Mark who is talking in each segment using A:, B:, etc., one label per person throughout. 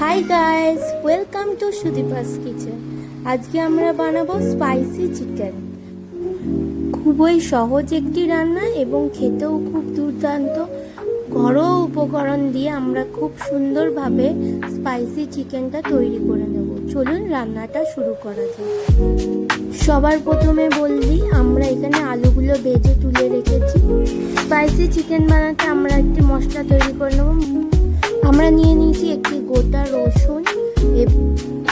A: Hi guys welcome to Sudipa's kitchen আজকে আমরা বানাবো স্পাইসি চিকেন খুবই সহজ একটি রান্না এবং খেতেও খুব দুর্দান্ত। ঘরোয়া উপকরণ দিয়ে আমরা খুব সুন্দরভাবে স্পাইসি চিকেনটা তৈরি করে নেব। চলুন রান্নাটা শুরু করা যাক। সবার প্রথমে বললি আমরা এখানে আলুগুলো ভেজে তুলে রেখেছি। স্পাইসি চিকেন বানাতে আমরা একটি মশলা তৈরি করে নেব। আমরা নিয়ে নিয়েছি একটি গোটা রসুন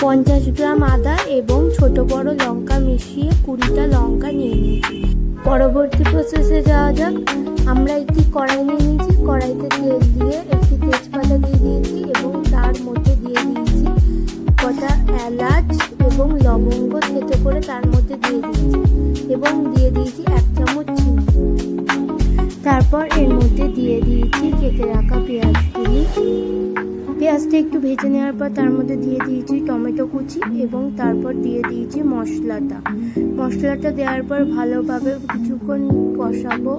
A: পঞ্চাশ গ্রাম আদা এবং ছোট বড় লঙ্কা মিশিয়ে কুড়িটা লঙ্কা নিয়ে নিয়েছি। পরবর্তী প্রসেসে যাওয়া যাক। আমরা একটি কড়াই নিয়ে নিয়েছি। কড়াইতে তেল দিয়ে একটি তেজপাতা দিয়ে দিয়েছি এবং তার মধ্যে দিয়ে দিয়েছি কটা এলাচ এবং লবঙ্গ থেতে করে তার মধ্যে দিয়ে দিয়েছি এবং দিয়ে দিয়েছি এক চামচ চিনি। তারপর এর মধ্যে দিয়ে দিয়েছি কেটে রাখা পেঁয়াজগুলি পেঁয়াজটা একটু ভেজে নেওয়ার পর তার মধ্যে দিয়ে দিয়েছি টমেটো কুচি এবং তারপর দিয়ে দিয়েছি মশলাটা। মশলাটা দেওয়ার পর ভালোভাবে কিছুক্ষণ কষাবো।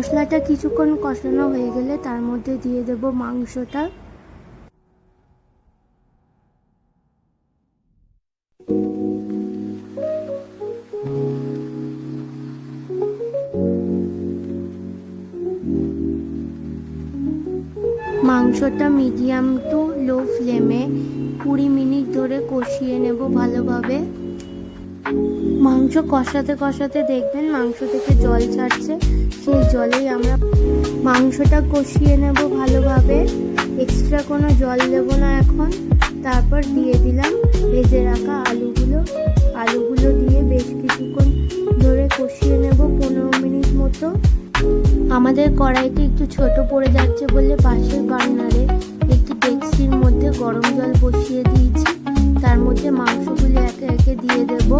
A: মশলাটা কিছুক্ষণ কষানো হয়ে গেলে তার মধ্যে দিয়ে দেব মাংসটা। মাংসটা মিডিয়াম টু লো ফ্লেমে কুড়ি মিনিট ধরে কষিয়ে নেব ভালোভাবে। মাংস কষাতে কষাতে দেখবেন মাংস থেকে জল ছাড়ছে। সেই জলেই আমরা মাংসটা কষিয়ে নেব ভালোভাবে। এক্সট্রা কোনো জল দেব না এখন। তারপর দিয়ে দিলাম ভেজে রাখা আলুগুলো। আলুগুলো দিয়ে বেশ কিছুক্ষণ ধরে কষিয়ে নেব পনেরো মিনিট মতো। আমাদের কড়াইতে একটু ছোট পড়ে যাচ্ছে বলে পাশের বার্নারে একটি ডেক্সির মধ্যে গরম জল বসিয়ে দিয়েছি। তার মধ্যে মাংসগুলো একে একে দিয়ে দেবো।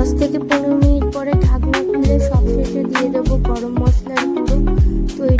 A: দশ থেকে পনেরো মিনিট পরে ঢাকনা খুলে সব সবশেষে দিয়ে দেবো গরম মশলার গুঁড়ো তৈরি।